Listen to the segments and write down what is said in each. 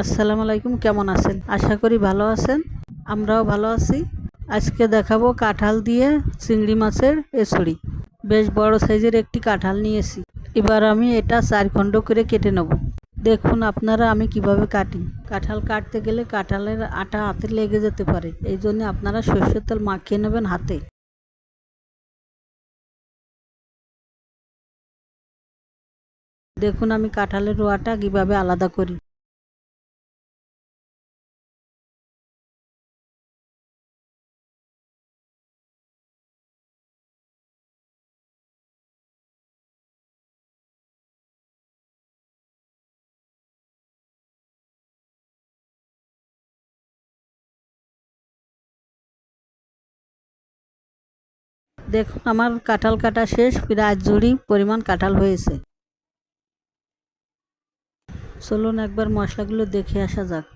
আসসালামু আলাইকুম, কেমন আছেন? আশা করি ভালো আছেন। আমরাও ভালো আছি। আজকে দেখাবো কাঁঠাল দিয়ে চিংড়ি মাছের এছড়ি বেশ বড় সাইজের একটি কাঁঠাল নিয়েছি। এবার আমি এটা চার খণ্ড করে কেটে নেব। দেখুন আপনারা আমি কীভাবে কাটি। কাঁঠাল কাটতে গেলে কাঁঠালের আটা হাতে লেগে যেতে পারে। এই জন্য আপনারা সর্ষের তেল মাখিয়ে নেবেন হাতে। দেখুন আমি কাঁঠালের রোয়াটা কীভাবে আলাদা করি। দেখুন আমার কাঁঠাল কাটা শেষ প্রায় জুড়ি পরিমাণ কাঁঠাল হয়েছে। চলুন একবার মশলাগুলো দেখে আসা যাক।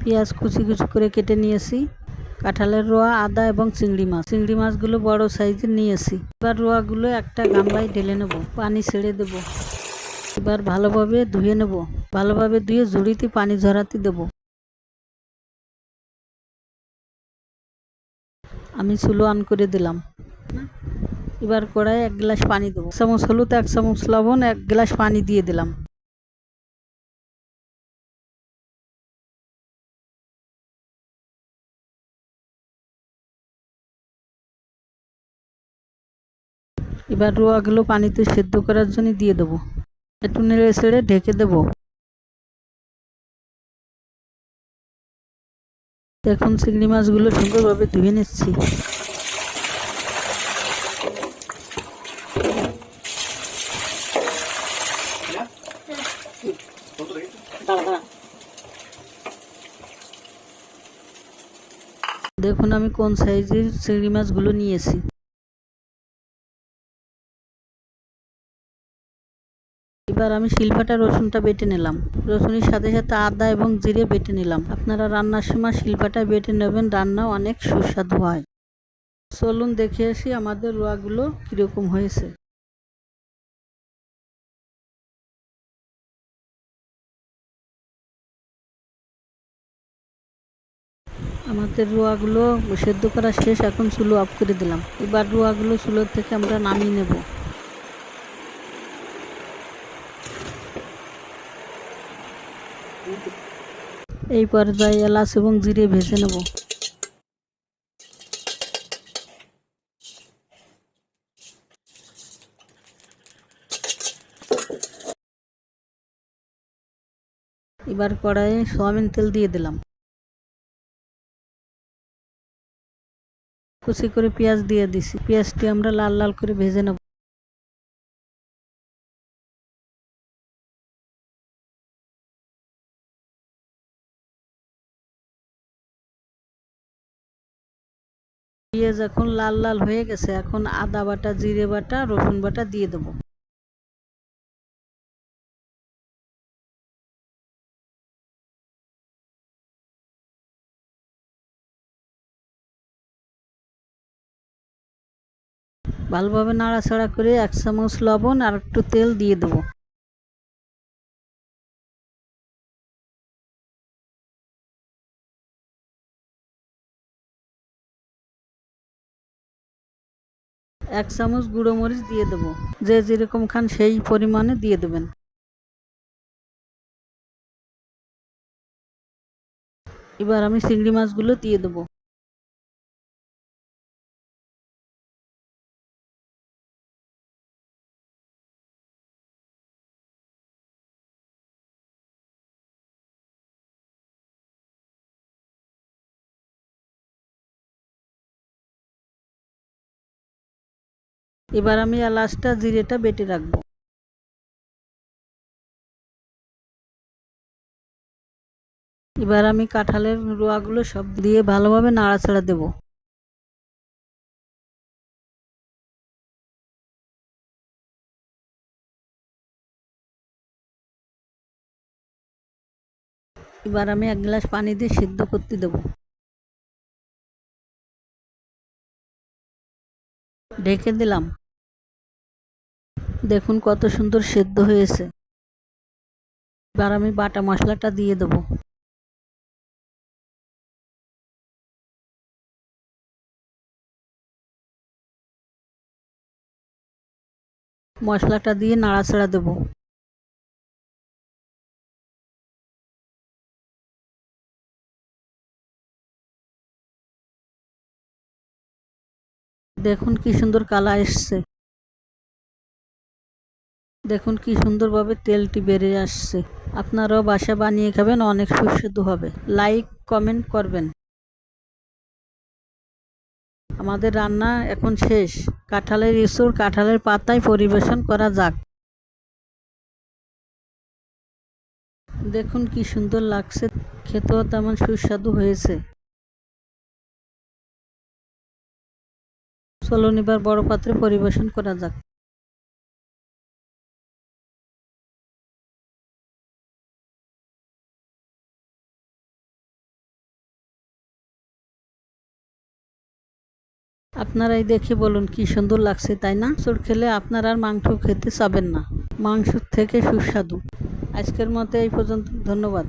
পেঁয়াজ কুচি কুচি করে কেটে নিয়েছি। কাঁঠালের রোয়া, আদা এবং চিংড়ি মাছ। চিংড়ি মাছগুলো বড় সাইজের নিয়েছি। এবার রোয়াগুলো একটা গামলায় ঢেলে নেব। পানি ছেড়ে দেব। এবার ভালোভাবে ধুয়ে নেব। ভালোভাবে ধুয়ে জুড়িতে পানি ঝরাতে দেব। আমি চুলো অন করে দিলাম। এবার কড়াই এক গ্লাস পানি দেবো। চামচ হলুদ, এক চামচ লবণ, এক গ্লাস পানি দিয়ে দিলাম। এবার রোয়াগুলো পানিতে সেদ্ধ করার জন্য দিয়ে দেবো। একটু নেড়ে ছেড়ে ঢেকে দেবো। এখন চিংড়ি মাছগুলো সুন্দরভাবে ধুয়ে নিচ্ছি। দেখুন আমি কোন সাইজের চিংড়ি মাছগুলো নিয়েছি। এবার আমি শিলপাটা রসুনটা বেটে নিলাম। রসুনের সাথে সাথে আদা এবং জিরে বেটে নিলাম। আপনারা রান্নার সময় শিলপাটা বেটে নেবেন রান্না অনেক সুস্বাদু হয়। চলুন দেখে আসি আমাদের রোয়াগুলো কীরকম হয়েছে। আমাদের রোয়াগুলো সেদ্ধ করা শেষ, এখন চুলো অফ করে দিলাম। এবার রোয়াগুলো চুলোর থেকে আমরা নামিয়ে নেব। এই পর্যায়ে এলাচ এবং জিরে ভেজে নেব। এবার কড়াইয়ে সয়াবিন তেল দিয়ে দিলাম। কুচি করে পেঁয়াজ দিয়ে দিছি। পেঁয়াজটি আমরা লাল লাল করে ভেজে নেব। পেঁয়াজ এখন লাল লাল হয়ে গেছে। এখন আদা বাটা, জিরে বাটা, রসুন বাটা দিয়ে দেবো। ভালোভাবে নাড়াচাড়া করে এক চামচ লবণ আর একটু তেল দিয়ে দেবো। এক চামচ গুঁড়ো মরিচ দিয়ে দেবো। যে যেরকম খান সেই পরিমাণে দিয়ে দেবেন। এবার আমি চিংড়ি মাছগুলো দিয়ে দেবো। এবার আমি এলাচটা জিরেটা বেটে রাখব। এবার আমি কাঁঠালের রোয়াগুলো সব দিয়ে ভালোভাবে নাড়াচাড়া দেব। এবার আমি এক গ্লাস পানি দিয়ে সিদ্ধ করতে দেবো। ঢেকে দিলাম। দেখুন কত সুন্দর সেদ্ধ হয়েছে। এবার আমি বাটা মশলাটা দিয়ে দেবো। মশলাটা দিয়ে নাড়াচাড়া দেবো। দেখুন কি সুন্দর কালার এসছে। দেখুন কি সুন্দরভাবে তেলটি বেড়ে আসছে। আপনারাও বাসা বানিয়ে খাবেন, অনেক সুস্বাদু হবে। লাইক, কমেন্ট করবেন। আমাদের রান্না এখন শেষ। কাঁঠালের ইঁচড়, কাঁঠালের পাতায় পরিবেশন করা যাক। দেখুন কি সুন্দর লাগছে। খেতেও তেমন সুস্বাদু হয়েছে। চলুন এবার বড় পাত্রে পরিবেশন করা যাক। আপনারাই দেখে বলুন কি সুন্দর লাগছে, তাই না? চোর খেলে আপনারা আর মাংস খেতে চাবেন না। মাংসর থেকে সুস্বাদু। আজকের মতো এই পর্যন্ত। ধন্যবাদ।